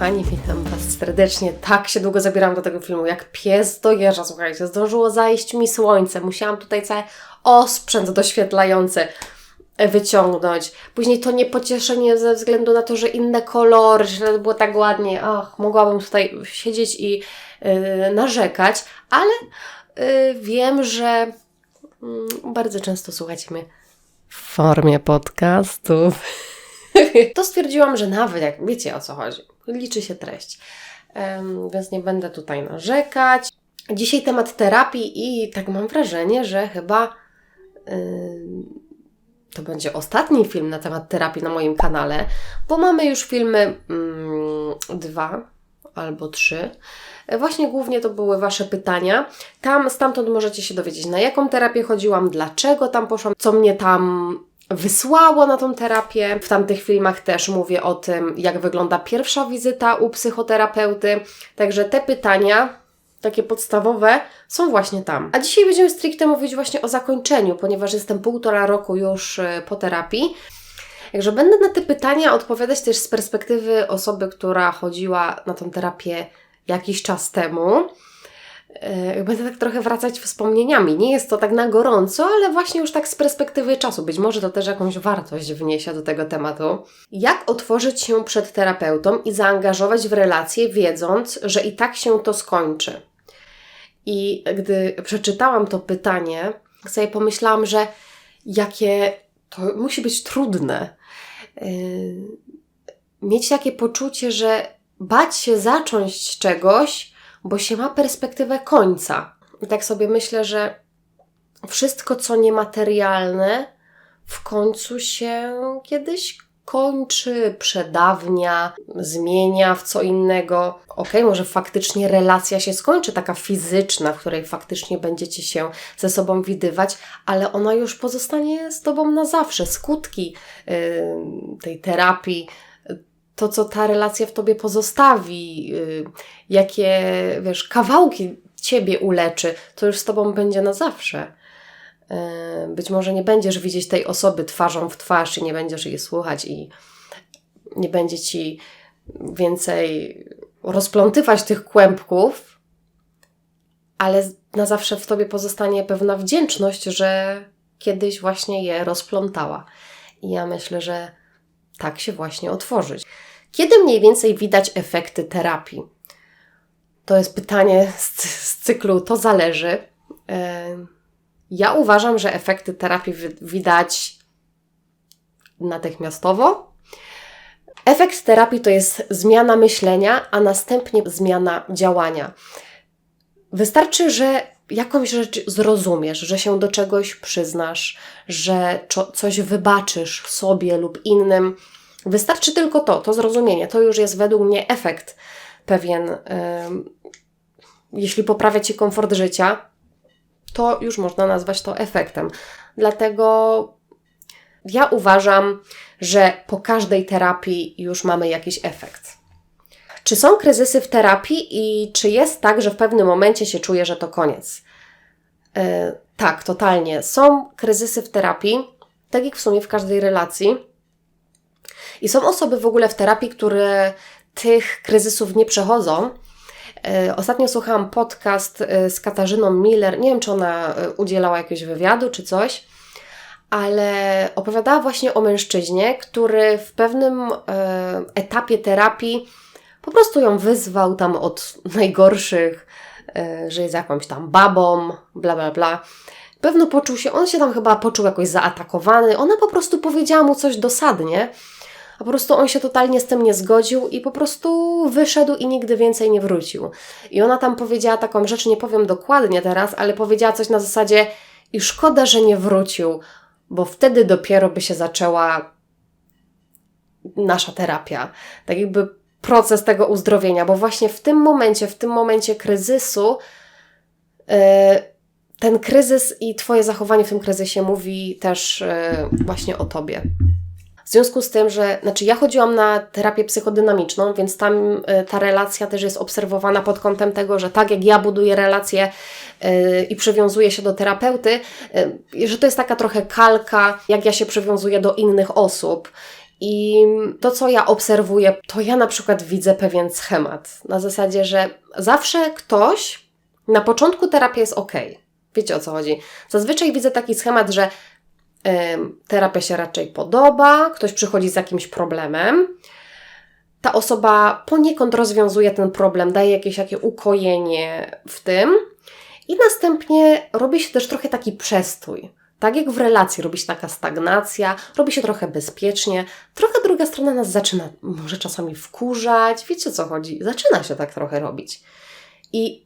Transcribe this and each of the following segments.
kochani, witam Was serdecznie. Tak się długo zabieram do tego filmu, jak pies do jeża, słuchajcie. Zdążyło zajść mi słońce. Musiałam tutaj cały osprzęt doświetlający wyciągnąć. Później to niepocieszenie ze względu na to, że inne kolory, że było tak ładnie. Ach, mogłabym tutaj siedzieć i yy, narzekać, ale yy, wiem, że yy, bardzo często słuchacie mnie w formie podcastów. to stwierdziłam, że nawet jak wiecie o co chodzi, liczy się treść. Więc nie będę tutaj narzekać. Dzisiaj temat terapii i tak mam wrażenie, że chyba to będzie ostatni film na temat terapii na moim kanale, bo mamy już filmy mm, dwa albo trzy. Właśnie głównie to były Wasze pytania. Tam, stamtąd możecie się dowiedzieć, na jaką terapię chodziłam, dlaczego tam poszłam, co mnie tam wysłało na tą terapię. W tamtych filmach też mówię o tym, jak wygląda pierwsza wizyta u psychoterapeuty. Także te pytania, takie podstawowe, są właśnie tam. A dzisiaj będziemy stricte mówić właśnie o zakończeniu, ponieważ jestem półtora roku już e, po terapii. Także będę na te pytania odpowiadać też z perspektywy osoby, która chodziła na tą terapię jakiś czas temu. Yy, Będę tak trochę wracać wspomnieniami. Nie jest to tak na gorąco, ale właśnie już tak z perspektywy czasu. Być może to też jakąś wartość wniesie do tego tematu. Jak otworzyć się przed terapeutą i zaangażować w relację, wiedząc, że i tak się to skończy? I gdy przeczytałam to pytanie, sobie pomyślałam, że jakie to musi być trudne. Yy, mieć takie poczucie, że bać się zacząć czegoś, bo się ma perspektywę końca. I tak sobie myślę, że wszystko, co niematerialne, w końcu się kiedyś kończy, przedawnia, zmienia w co innego. Okej, może faktycznie relacja się skończy, taka fizyczna, w której faktycznie będziecie się ze sobą widywać, ale ona już pozostanie z Tobą na zawsze. Skutki yy, tej terapii, to, co ta relacja w tobie pozostawi, yy, jakie, wiesz, kawałki ciebie uleczy, to już z tobą będzie na zawsze. Yy, być może nie będziesz widzieć tej osoby twarzą w twarz i nie będziesz jej słuchać i nie będzie ci więcej rozplątywać tych kłębków, ale na zawsze w tobie pozostanie pewna wdzięczność, że kiedyś właśnie je rozplątała. I ja myślę, że tak się właśnie otworzyć. Kiedy mniej więcej widać efekty terapii? To jest pytanie z, z cyklu To zależy. Yy, Ja uważam, że efekty terapii wi- widać natychmiastowo. Efekt terapii to jest zmiana myślenia, a następnie zmiana działania. Wystarczy, że jakąś rzecz zrozumiesz, że się do czegoś przyznasz, że coś wybaczysz sobie lub innym. Wystarczy tylko to, to zrozumienie. To już jest według mnie efekt pewien. jeśli poprawia Ci komfort życia, to już można nazwać to efektem. Dlatego ja uważam, że po każdej terapii już mamy jakiś efekt. Czy są kryzysy w terapii i czy jest tak, że w pewnym momencie się czuje, że to koniec? Yy, tak, totalnie. Są kryzysy w terapii, tak jak w sumie w każdej relacji. I są osoby w ogóle w terapii, które tych kryzysów nie przechodzą. Yy, Ostatnio słuchałam podcast yy, z Katarzyną Miller. Nie wiem, czy ona udzielała jakiegoś wywiadu czy coś, ale opowiadała właśnie o mężczyźnie, który w pewnym etapie terapii po prostu ją wyzwał tam od najgorszych, yy, że jest jakąś tam babą, bla bla bla. Pewno poczuł się, on się tam chyba poczuł jakoś zaatakowany. Ona po prostu powiedziała mu coś dosadnie, a po prostu on się totalnie z tym nie zgodził i po prostu wyszedł i nigdy więcej nie wrócił. I ona tam powiedziała taką rzecz, nie powiem dokładnie teraz, ale powiedziała coś na zasadzie i szkoda, że nie wrócił, bo wtedy dopiero by się zaczęła nasza terapia. Tak jakby proces tego uzdrowienia, bo właśnie w tym momencie, w tym momencie kryzysu, yy, ten kryzys i Twoje zachowanie w tym kryzysie mówi też yy, właśnie o Tobie. W związku z tym, że znaczy ja chodziłam na terapię psychodynamiczną, więc tam y, ta relacja też jest obserwowana pod kątem tego, że tak jak ja buduję relacje y, i przywiązuję się do terapeuty, y, że to jest taka trochę kalka, jak ja się przywiązuję do innych osób. I to, co ja obserwuję, to ja na przykład widzę pewien schemat. Na zasadzie, że zawsze ktoś na początku terapia jest ok. Wiecie o co chodzi? Zazwyczaj widzę taki schemat, że y, terapia się raczej podoba, ktoś przychodzi z jakimś problemem, ta osoba poniekąd rozwiązuje ten problem, daje jakieś takie ukojenie w tym i następnie robi się też trochę taki przestój. Tak jak w relacji robi się taka stagnacja, robi się trochę bezpiecznie, trochę druga strona nas zaczyna może czasami wkurzać, wiecie o co chodzi, zaczyna się tak trochę robić. I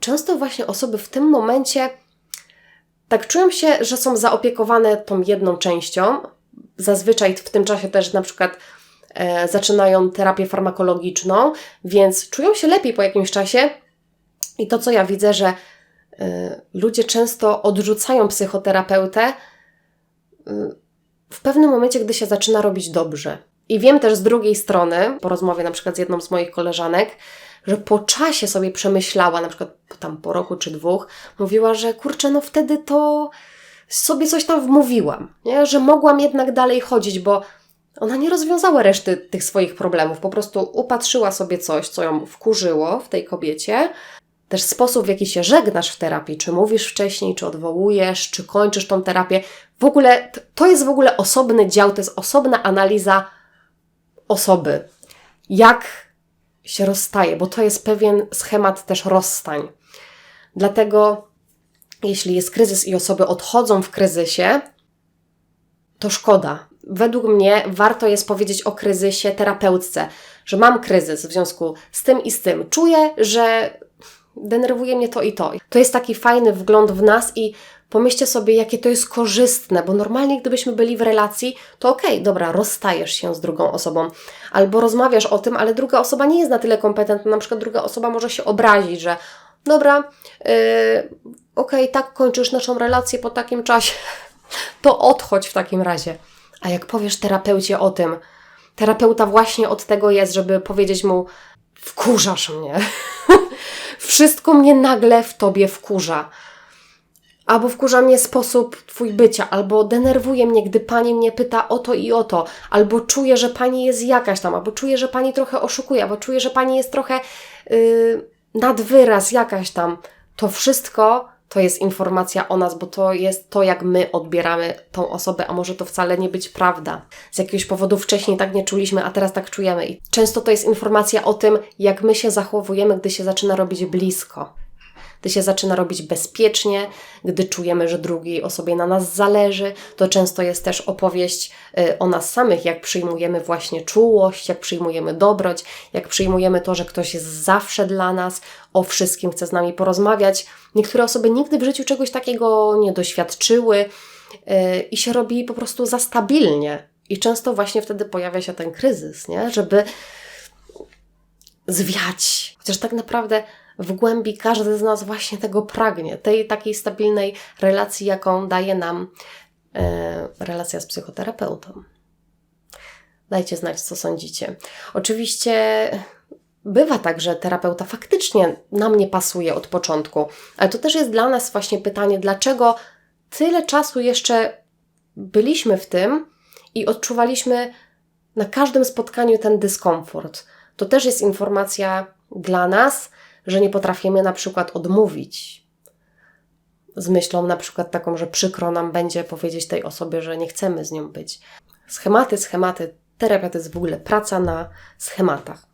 często właśnie osoby w tym momencie tak czują się, że są zaopiekowane tą jedną częścią. Zazwyczaj w tym czasie też na przykład e, zaczynają terapię farmakologiczną, więc czują się lepiej po jakimś czasie. I to, co ja widzę, że ludzie często odrzucają psychoterapeutę e, w pewnym momencie, gdy się zaczyna robić dobrze. I wiem też z drugiej strony, po rozmowie na przykład z jedną z moich koleżanek, że po czasie sobie przemyślała, na przykład tam po roku czy dwóch, mówiła, że kurczę, no wtedy to sobie coś tam wmówiłam, nie? że mogłam jednak dalej chodzić, bo ona nie rozwiązała reszty tych swoich problemów, po prostu upatrzyła sobie coś, co ją wkurzyło w tej kobiecie. Też sposób, w jaki się żegnasz w terapii, czy mówisz wcześniej, czy odwołujesz, czy kończysz tą terapię, w ogóle to jest w ogóle osobny dział, to jest osobna analiza osoby. Jak się rozstaje, bo to jest pewien schemat też rozstań. Dlatego, jeśli jest kryzys i osoby odchodzą w kryzysie, to szkoda. Według mnie warto jest powiedzieć o kryzysie terapeutce, że mam kryzys w związku z tym i z tym. Czuję, że denerwuje mnie to i to. To jest taki fajny wgląd w nas i Pomyślcie sobie, jakie to jest korzystne, bo normalnie, gdybyśmy byli w relacji, to okej, okay, dobra, rozstajesz się z drugą osobą, albo rozmawiasz o tym, ale druga osoba nie jest na tyle kompetentna, na przykład druga osoba może się obrazić, że dobra, yy, okej, okay, tak kończysz naszą relację po takim czasie, to odchodź w takim razie. A jak powiesz terapeucie o tym, terapeuta właśnie od tego jest, żeby powiedzieć mu, wkurzasz mnie. Wszystko mnie nagle w tobie wkurza albo wkurza mnie sposób Twój bycia, albo denerwuje mnie, gdy Pani mnie pyta o to i o to, albo czuję, że Pani jest jakaś tam, albo czuję, że Pani trochę oszukuje, albo czuję, że Pani jest trochę yy, nadwyraz jakaś tam. To wszystko to jest informacja o nas, bo to jest to, jak my odbieramy tą osobę, a może to wcale nie być prawda. Z jakiegoś powodu wcześniej tak nie czuliśmy, a teraz tak czujemy. I często to jest informacja o tym, jak my się zachowujemy, gdy się zaczyna robić blisko gdy się zaczyna robić bezpiecznie, gdy czujemy, że drugiej osobie na nas zależy. To często jest też opowieść y, o nas samych, jak przyjmujemy właśnie czułość, jak przyjmujemy dobroć, jak przyjmujemy to, że ktoś jest zawsze dla nas, o wszystkim chce z nami porozmawiać. Niektóre osoby nigdy w życiu czegoś takiego nie doświadczyły y, i się robi po prostu za stabilnie. I często właśnie wtedy pojawia się ten kryzys, nie? żeby zwiać. Chociaż tak naprawdę w głębi każdy z nas właśnie tego pragnie, tej takiej stabilnej relacji, jaką daje nam e, relacja z psychoterapeutą. Dajcie znać, co sądzicie. Oczywiście bywa tak, że terapeuta faktycznie nam nie pasuje od początku, ale to też jest dla nas właśnie pytanie, dlaczego tyle czasu jeszcze byliśmy w tym i odczuwaliśmy na każdym spotkaniu ten dyskomfort. To też jest informacja dla nas, że nie potrafimy na przykład odmówić. Z myślą na przykład taką, że przykro nam będzie powiedzieć tej osobie, że nie chcemy z nią być. Schematy, schematy. Terapia to jest w ogóle praca na schematach.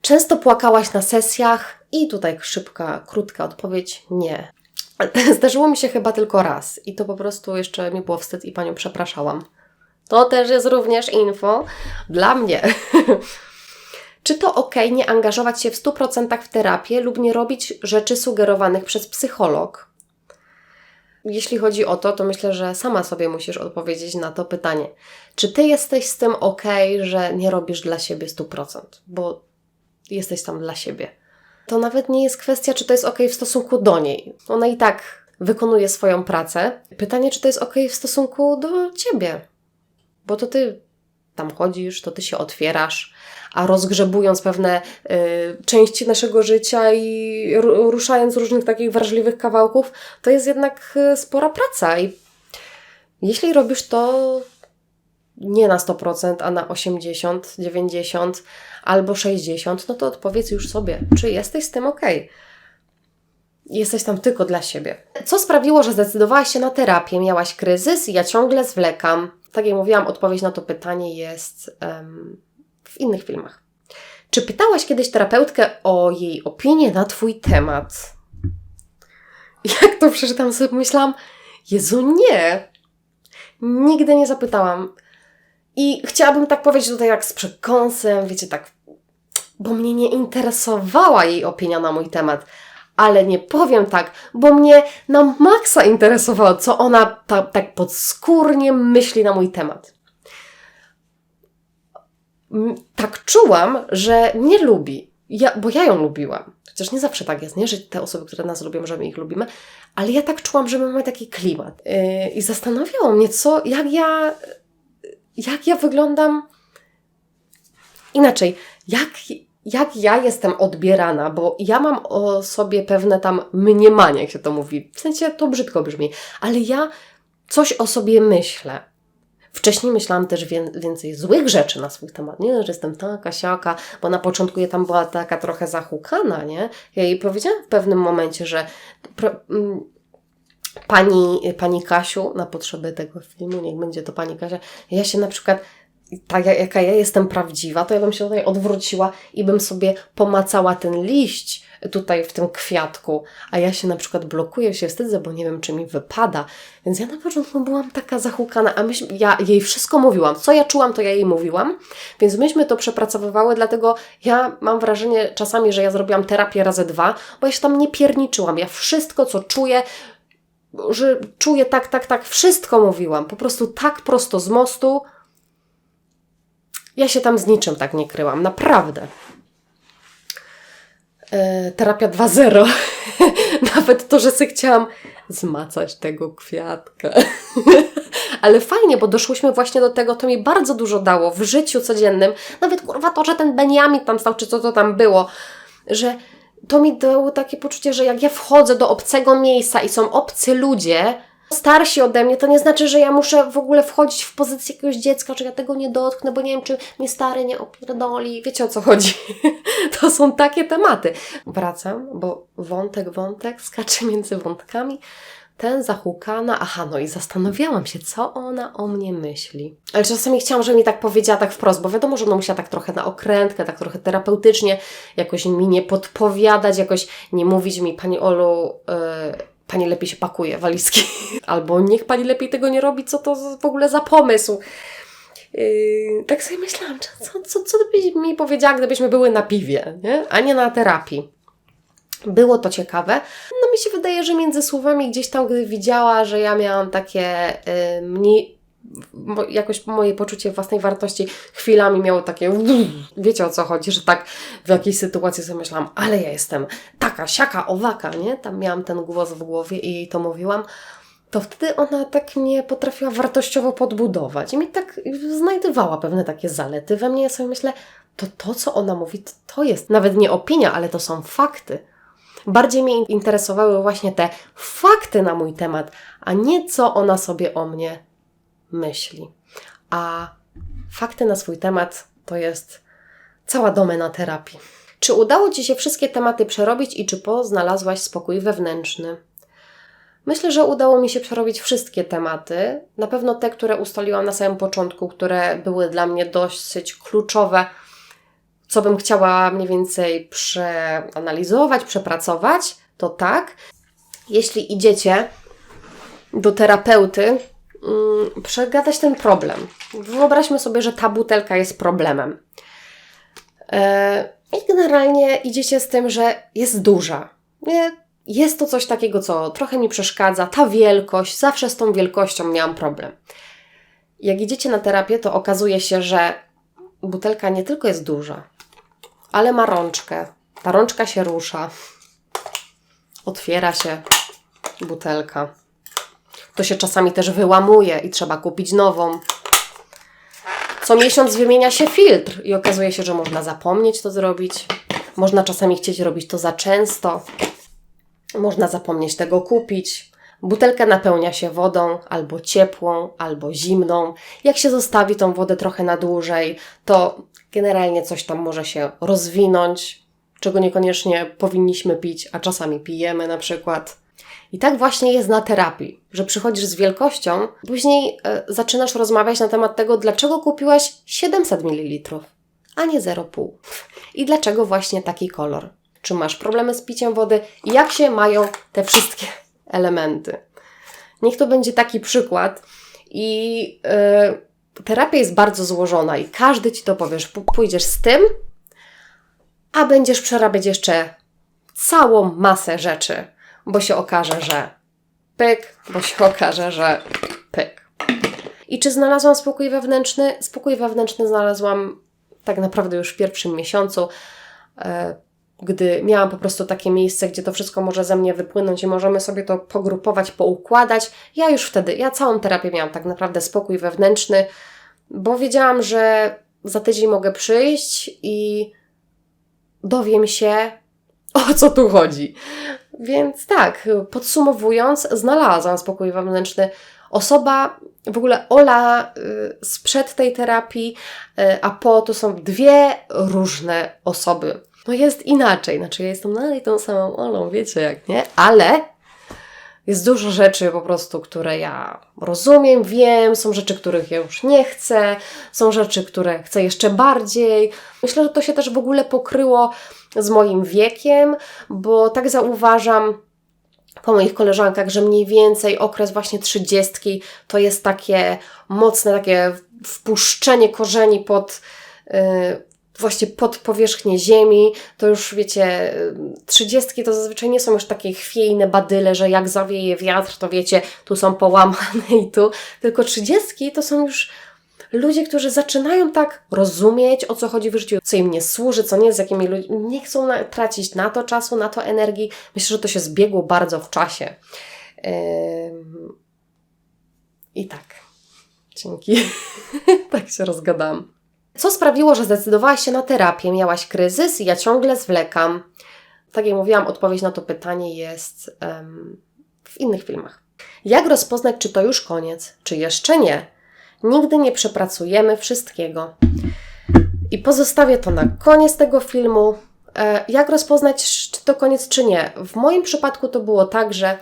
Często płakałaś na sesjach i tutaj szybka, krótka odpowiedź: nie. Zdarzyło mi się chyba tylko raz i to po prostu jeszcze mi było wstyd i panią przepraszałam. To też jest również info dla mnie. Czy to ok nie angażować się w 100% w terapię lub nie robić rzeczy sugerowanych przez psycholog? Jeśli chodzi o to, to myślę, że sama sobie musisz odpowiedzieć na to pytanie. Czy ty jesteś z tym ok, że nie robisz dla siebie 100%, bo jesteś tam dla siebie? To nawet nie jest kwestia, czy to jest ok w stosunku do niej. Ona i tak wykonuje swoją pracę. Pytanie, czy to jest ok w stosunku do ciebie, bo to ty tam chodzisz, to ty się otwierasz, a rozgrzebując pewne y, części naszego życia i ruszając różnych takich wrażliwych kawałków, to jest jednak y, spora praca. I jeśli robisz to nie na 100%, a na 80, 90 albo 60, no to odpowiedz już sobie, czy jesteś z tym ok. Jesteś tam tylko dla siebie. Co sprawiło, że zdecydowałaś się na terapię? Miałaś kryzys i ja ciągle zwlekam. Tak jak mówiłam, odpowiedź na to pytanie jest em, w innych filmach. Czy pytałaś kiedyś terapeutkę o jej opinię na Twój temat? Jak to przeczytam sobie, myślałam, Jezu, nie! Nigdy nie zapytałam. I chciałabym tak powiedzieć tutaj jak z przekąsem, wiecie, tak, bo mnie nie interesowała jej opinia na mój temat. Ale nie powiem tak, bo mnie na maksa interesowało, co ona ta, tak podskórnie myśli na mój temat. Tak czułam, że mnie lubi, ja, bo ja ją lubiłam. Chociaż nie zawsze tak jest, nie? że te osoby, które nas lubią, że my ich lubimy, ale ja tak czułam, że my mamy taki klimat. Yy, I zastanawiało mnie, co, jak ja, jak ja wyglądam inaczej, jak, jak ja jestem odbierana, bo ja mam o sobie pewne tam mniemanie, jak się to mówi. W sensie to brzydko brzmi, ale ja coś o sobie myślę. Wcześniej myślałam też wię- więcej złych rzeczy na swój temat, nie? Że jestem taka, siaka, bo na początku ja tam była taka trochę zahukana, nie? Ja jej powiedziałam w pewnym momencie, że mm, pani, pani Kasiu, na potrzeby tego filmu, niech będzie to pani Kasia, ja się na przykład tak jak- jaka ja jestem prawdziwa, to ja bym się tutaj odwróciła i bym sobie pomacała ten liść tutaj w tym kwiatku, a ja się na przykład blokuję, się wstydzę, bo nie wiem, czy mi wypada. Więc ja na początku byłam taka zahukana, a myśmy, ja jej wszystko mówiłam. Co ja czułam, to ja jej mówiłam, więc myśmy to przepracowywały, dlatego ja mam wrażenie czasami, że ja zrobiłam terapię razy dwa, bo ja się tam nie pierniczyłam. Ja wszystko, co czuję, że czuję tak, tak, tak, wszystko mówiłam. Po prostu tak prosto z mostu, ja się tam z niczym tak nie kryłam, naprawdę. E, terapia 2.0. Nawet to, że sobie chciałam zmacać tego kwiatka. Ale fajnie, bo doszłyśmy właśnie do tego, to mi bardzo dużo dało w życiu codziennym. Nawet kurwa to, że ten Benjamin tam stał, czy co to tam było, że to mi dało takie poczucie, że jak ja wchodzę do obcego miejsca i są obcy ludzie, starsi ode mnie, to nie znaczy, że ja muszę w ogóle wchodzić w pozycję jakiegoś dziecka, czy ja tego nie dotknę, bo nie wiem, czy mnie stary nie opierdoli. Wiecie o co chodzi? to są takie tematy. Wracam, bo wątek, wątek skacze między wątkami. Ten zahukana, aha, no i zastanawiałam się, co ona o mnie myśli. Ale czasami chciałam, żeby mi tak powiedziała tak wprost, bo wiadomo, że ona musiała tak trochę na okrętkę, tak trochę terapeutycznie, jakoś mi nie podpowiadać, jakoś nie mówić mi, Pani Olu, yy, Pani lepiej się pakuje walizki. Albo niech Pani lepiej tego nie robi, co to w ogóle za pomysł. Yy, tak sobie myślałam, co, co, co, byś mi powiedziała, gdybyśmy były na piwie, nie? a nie na terapii. Było to ciekawe. No mi się wydaje, że między słowami gdzieś tam, gdy widziała, że ja miałam takie y, mniej, jakoś moje poczucie własnej wartości chwilami miało takie, wiecie o co chodzi, że tak w jakiejś sytuacji sobie myślałam, ale ja jestem taka, siaka, owaka, nie? Tam miałam ten głos w głowie i jej to mówiłam. To wtedy ona tak mnie potrafiła wartościowo podbudować i mi tak znajdowała pewne takie zalety we mnie. Ja sobie myślę, to to, co ona mówi, to, to jest nawet nie opinia, ale to są fakty. Bardziej mnie interesowały właśnie te fakty na mój temat, a nie co ona sobie o mnie myśli. A fakty na swój temat to jest cała domena terapii. Czy udało Ci się wszystkie tematy przerobić i czy poznalazłaś spokój wewnętrzny? Myślę, że udało mi się przerobić wszystkie tematy. Na pewno te, które ustaliłam na samym początku, które były dla mnie dosyć kluczowe, co bym chciała mniej więcej przeanalizować, przepracować, to tak. Jeśli idziecie do terapeuty, mm, przegadać ten problem. Wyobraźmy sobie, że ta butelka jest problemem. E, I generalnie idziecie z tym, że jest duża. Jest to coś takiego, co trochę mi przeszkadza. Ta wielkość, zawsze z tą wielkością miałam problem. Jak idziecie na terapię, to okazuje się, że butelka nie tylko jest duża, ale ma rączkę. Ta rączka się rusza. Otwiera się butelka. To się czasami też wyłamuje i trzeba kupić nową. Co miesiąc wymienia się filtr i okazuje się, że można zapomnieć to zrobić. Można czasami chcieć robić to za często. Można zapomnieć tego kupić. Butelkę napełnia się wodą albo ciepłą, albo zimną. Jak się zostawi tą wodę trochę na dłużej, to generalnie coś tam może się rozwinąć, czego niekoniecznie powinniśmy pić, a czasami pijemy na przykład. I tak właśnie jest na terapii, że przychodzisz z wielkością, później e, zaczynasz rozmawiać na temat tego, dlaczego kupiłaś 700 ml, a nie 0,5. I dlaczego właśnie taki kolor. Czy masz problemy z piciem wody? Jak się mają te wszystkie elementy? Niech to będzie taki przykład. I e, terapia jest bardzo złożona i każdy ci to powiesz. Pójdziesz z tym, a będziesz przerabiać jeszcze całą masę rzeczy, bo się okaże, że pyk, bo się okaże, że pyk. I czy znalazłam spokój wewnętrzny? Spokój wewnętrzny znalazłam tak naprawdę już w pierwszym miesiącu, e, gdy miałam po prostu takie miejsce, gdzie to wszystko może ze mnie wypłynąć i możemy sobie to pogrupować, poukładać. Ja już wtedy, ja całą terapię miałam tak naprawdę spokój wewnętrzny, bo wiedziałam, że za tydzień mogę przyjść i dowiem się, o co tu chodzi. Więc tak, podsumowując, znalazłam spokój wewnętrzny. Osoba, w ogóle Ola y, sprzed tej terapii, y, a po to są dwie różne osoby. No jest inaczej, znaczy ja jestem dalej tą samą Olą, wiecie jak, nie? Ale jest dużo rzeczy po prostu, które ja rozumiem, wiem, są rzeczy, których ja już nie chcę, są rzeczy, które chcę jeszcze bardziej. Myślę, że to się też w ogóle pokryło z moim wiekiem, bo tak zauważam po moich koleżankach, że mniej więcej okres właśnie trzydziestki to jest takie mocne, takie wpuszczenie korzeni pod, yy, właśnie pod powierzchnię ziemi, to już wiecie, trzydziestki to zazwyczaj nie są już takie chwiejne badyle, że jak zawieje wiatr, to wiecie, tu są połamane i tu, tylko trzydziestki to są już ludzie, którzy zaczynają tak rozumieć, o co chodzi w życiu, co im nie służy, co nie, z jakimi ludźmi, nie chcą na, tracić na to czasu, na to energii. Myślę, że to się zbiegło bardzo w czasie. Yy... I tak. Dzięki. tak się rozgadałam. Co sprawiło, że zdecydowałaś się na terapię? Miałaś kryzys i ja ciągle zwlekam. Tak jak mówiłam, odpowiedź na to pytanie jest um, w innych filmach. Jak rozpoznać, czy to już koniec, czy jeszcze nie? Nigdy nie przepracujemy wszystkiego. I pozostawię to na koniec tego filmu. E, jak rozpoznać, czy to koniec, czy nie? W moim przypadku to było tak, że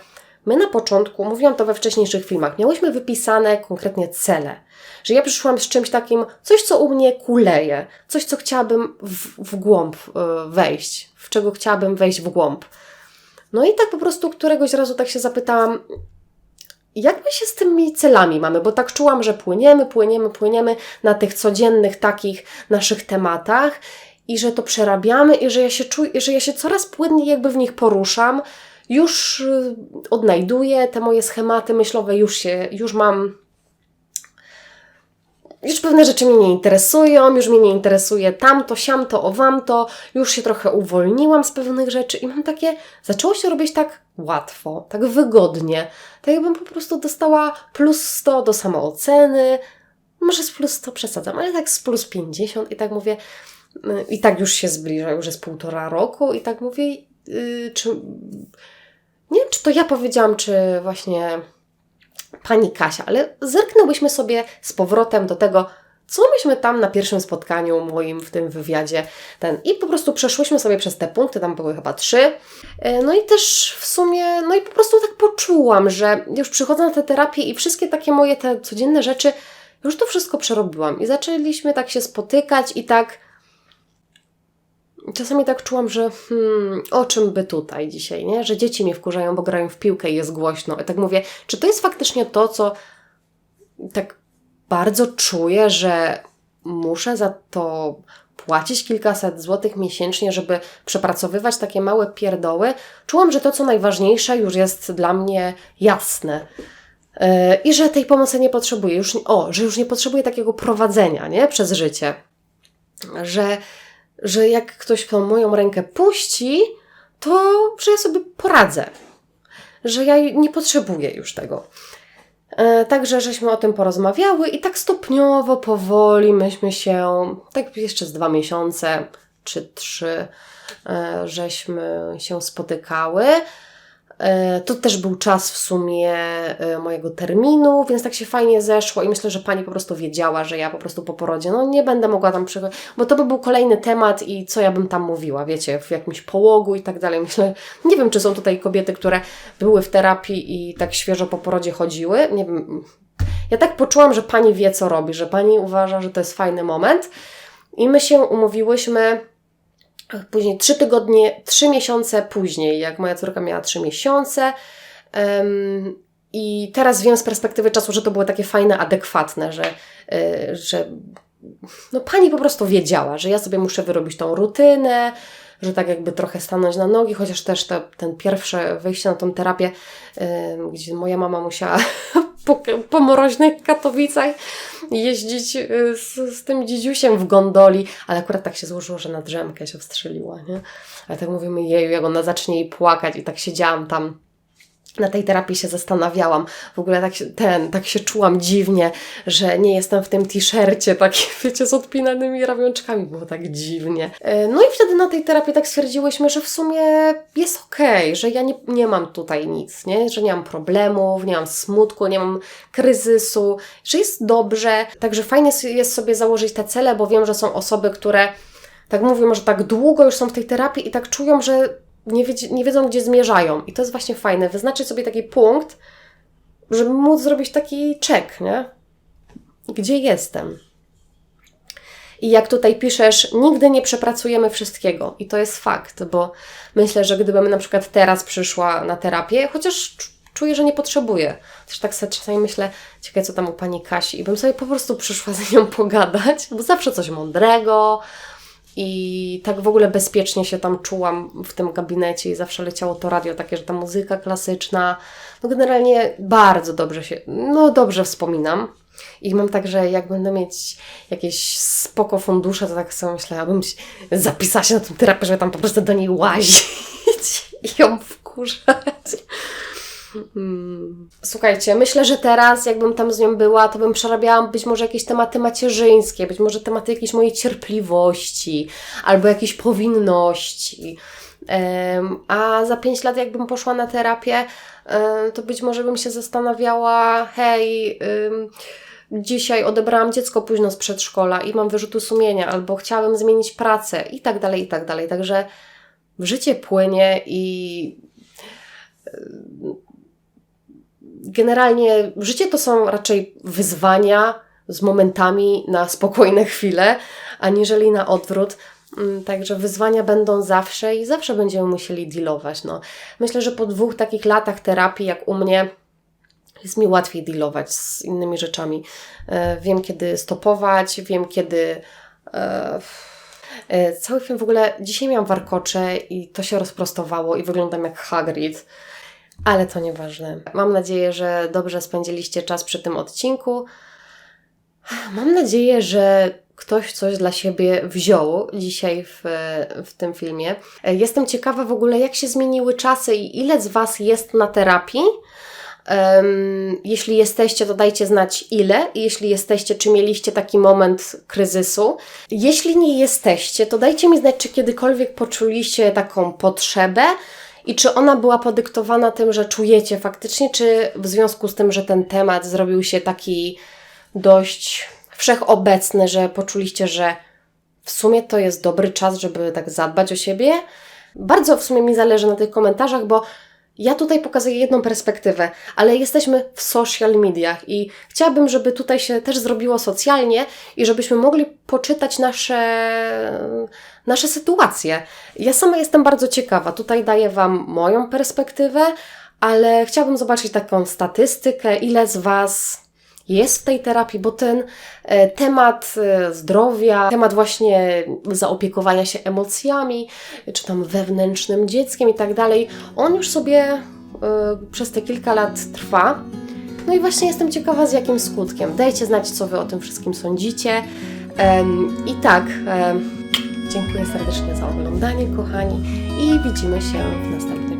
my na początku, mówiłam to we wcześniejszych filmach, miałyśmy wypisane konkretnie cele. Że ja przyszłam z czymś takim, coś co u mnie kuleje, coś co chciałabym w, w głąb e, wejść, w czego chciałabym wejść w głąb. No i tak po prostu któregoś razu tak się zapytałam, jak my się z tymi celami mamy? Bo tak czułam, że płyniemy, płyniemy, płyniemy na tych codziennych takich naszych tematach i że to przerabiamy i że ja się czuję, że ja się coraz płynniej jakby w nich poruszam, już y, odnajduję te moje schematy myślowe, już się, już mam. Już pewne rzeczy mnie nie interesują, już mnie nie interesuje tamto, siamto, owamto, już się trochę uwolniłam z pewnych rzeczy i mam takie, zaczęło się robić tak łatwo, tak wygodnie, tak jakbym po prostu dostała plus 100 do samooceny, może z plus 100 przesadzam, ale tak z plus 50 i tak mówię, y, i tak już się zbliża, już jest półtora roku i tak mówię, yy, czy, nie wiem, czy to ja powiedziałam, czy właśnie pani Kasia, ale zerknęłyśmy sobie z powrotem do tego, co myśmy tam na pierwszym spotkaniu moim w tym wywiadzie ten i po prostu przeszłyśmy sobie przez te punkty, tam były chyba trzy. E, no i też w sumie, no i po prostu tak poczułam, że już przychodzę na tę terapię i wszystkie takie moje te codzienne rzeczy, już to wszystko przerobiłam i zaczęliśmy tak się spotykać i tak czasami tak czułam, że hmm, o czym by tutaj dzisiaj, nie? Że dzieci mnie wkurzają, bo grają w piłkę i jest głośno. I tak mówię, czy to jest faktycznie to, co tak bardzo czuję, że muszę za to płacić kilkaset złotych miesięcznie, żeby przepracowywać takie małe pierdoły. Czułam, że to, co najważniejsze, już jest dla mnie jasne. Yy, I że tej pomocy nie potrzebuję. Już, o, że już nie potrzebuję takiego prowadzenia nie? przez życie. Że że jak ktoś tą moją rękę puści, to że ja sobie poradzę. Że ja nie potrzebuję już tego. E, także żeśmy o tym porozmawiały i tak stopniowo, powoli myśmy się, tak jeszcze z dwa miesiące czy trzy, e, żeśmy się spotykały. E, To też był czas w sumie e, mojego terminu, więc tak się fajnie zeszło i myślę, że pani po prostu wiedziała, że ja po prostu po porodzie, no nie będę mogła tam przychodzić, bo to by był kolejny temat i co ja bym tam mówiła, wiecie, w jakimś połogu i tak dalej. Myślę, nie wiem, czy są tutaj kobiety, które były w terapii i tak świeżo po porodzie chodziły, nie wiem. Ja tak poczułam, że pani wie, co robi, że pani uważa, że to jest fajny moment i my się umówiłyśmy Później trzy tygodnie, trzy miesiące później, jak moja córka miała trzy miesiące. em, I teraz wiem z perspektywy czasu, że to było takie fajne, adekwatne, że, y, że no pani po prostu wiedziała, że ja sobie muszę wyrobić tą rutynę, że tak jakby trochę stanąć na nogi, chociaż też te, ten pierwsze wejście na tą terapię, gdzie moja mama musiała po, po moroźnych Katowicach jeździć y, z, z tym dzidziusiem w gondoli, ale akurat tak się złożyło, że na drzemkę się wstrzeliła, nie? Ale tak mówimy, jeju, jak ona zacznie jej płakać i tak siedziałam tam na tej terapii się zastanawiałam. W ogóle tak się, ten, tak się czułam dziwnie, że nie jestem w tym t-shircie, takim, wiecie, z odpinanymi ramionczkami. Było tak dziwnie. E, No i wtedy na tej terapii tak stwierdziłyśmy, że w sumie jest okej, że ja nie, nie mam tutaj nic, nie? Że nie mam problemów, nie mam smutku, nie mam kryzysu, że jest dobrze. Także fajnie jest sobie założyć te cele, bo wiem, że są osoby, które tak mówią, że tak długo już są w tej terapii i tak czują, że nie, wiedz- nie wiedzą, gdzie zmierzają. I to jest właśnie fajne. Wyznaczyć sobie taki punkt, żeby móc zrobić taki check, nie? Gdzie jestem? I jak tutaj piszesz, nigdy nie przepracujemy wszystkiego. I to jest fakt, bo myślę, że gdybym na przykład teraz przyszła na terapię, chociaż cz- czuję, że nie potrzebuję. Też tak sobie czasami myślę, ciekawe co tam u pani Kasi, i bym sobie po prostu przyszła z nią pogadać, bo zawsze coś mądrego, i tak w ogóle bezpiecznie się tam czułam w tym gabinecie i zawsze leciało to radio takie, że ta muzyka klasyczna. No generalnie bardzo dobrze się, no dobrze wspominam. I mam tak, że jak będę mieć jakieś spoko fundusze, to tak sobie myślę, abym się zapisała się na tę terapię, żeby tam po prostu do niej łazić i ją wkurzać. Hmm. Słuchajcie, myślę, że teraz, jakbym tam z nią była, to bym przerabiała być może jakieś tematy macierzyńskie, być może tematy jakiejś mojej cierpliwości albo jakiejś powinności. A za pięć lat, jakbym poszła na terapię, to być może bym się zastanawiała, hej, dzisiaj odebrałam dziecko późno z przedszkola i mam wyrzuty sumienia, albo chciałabym zmienić pracę i tak dalej, i tak dalej. Także życie płynie i generalnie życie to są raczej wyzwania z momentami na spokojne chwile, aniżeli na odwrót. Mm, Także wyzwania będą zawsze i zawsze będziemy musieli dealować. No. Myślę, że po dwóch takich latach terapii, jak u mnie, jest mi łatwiej dealować z innymi rzeczami. E, Wiem, kiedy stopować, wiem, kiedy. E, e, cały film w ogóle. Dzisiaj miałam warkocze i to się rozprostowało i wyglądam jak Hagrid. Ale to nieważne. Mam nadzieję, że dobrze spędziliście czas przy tym odcinku. Mam nadzieję, że ktoś coś dla siebie wziął dzisiaj w, w tym filmie. Jestem ciekawa w ogóle, jak się zmieniły czasy i ile z Was jest na terapii. Em, jeśli jesteście, to dajcie znać ile. Jeśli jesteście, czy mieliście taki moment kryzysu. Jeśli nie jesteście, to dajcie mi znać, czy kiedykolwiek poczuliście taką potrzebę i czy ona była podyktowana tym, że czujecie faktycznie, czy w związku z tym, że ten temat zrobił się taki dość wszechobecny, że poczuliście, że w sumie to jest dobry czas, żeby tak zadbać o siebie. Bardzo w sumie mi zależy na tych komentarzach, bo ja tutaj pokazuję jedną perspektywę, ale jesteśmy w social mediach i chciałabym, żeby tutaj się też zrobiło socjalnie i żebyśmy mogli poczytać nasze, nasze sytuacje. Ja sama jestem bardzo ciekawa. Tutaj daję Wam moją perspektywę, ale chciałabym zobaczyć taką statystykę, ile z Was jest w tej terapii, bo ten e, temat e, zdrowia, temat właśnie zaopiekowania się emocjami, czy tam wewnętrznym dzieckiem i tak dalej, on już sobie e, przez te kilka lat trwa. No i właśnie jestem ciekawa, z jakim skutkiem. Dajcie znać, co Wy o tym wszystkim sądzicie. I tak, dziękuję serdecznie za oglądanie, kochani, i widzimy się w następnym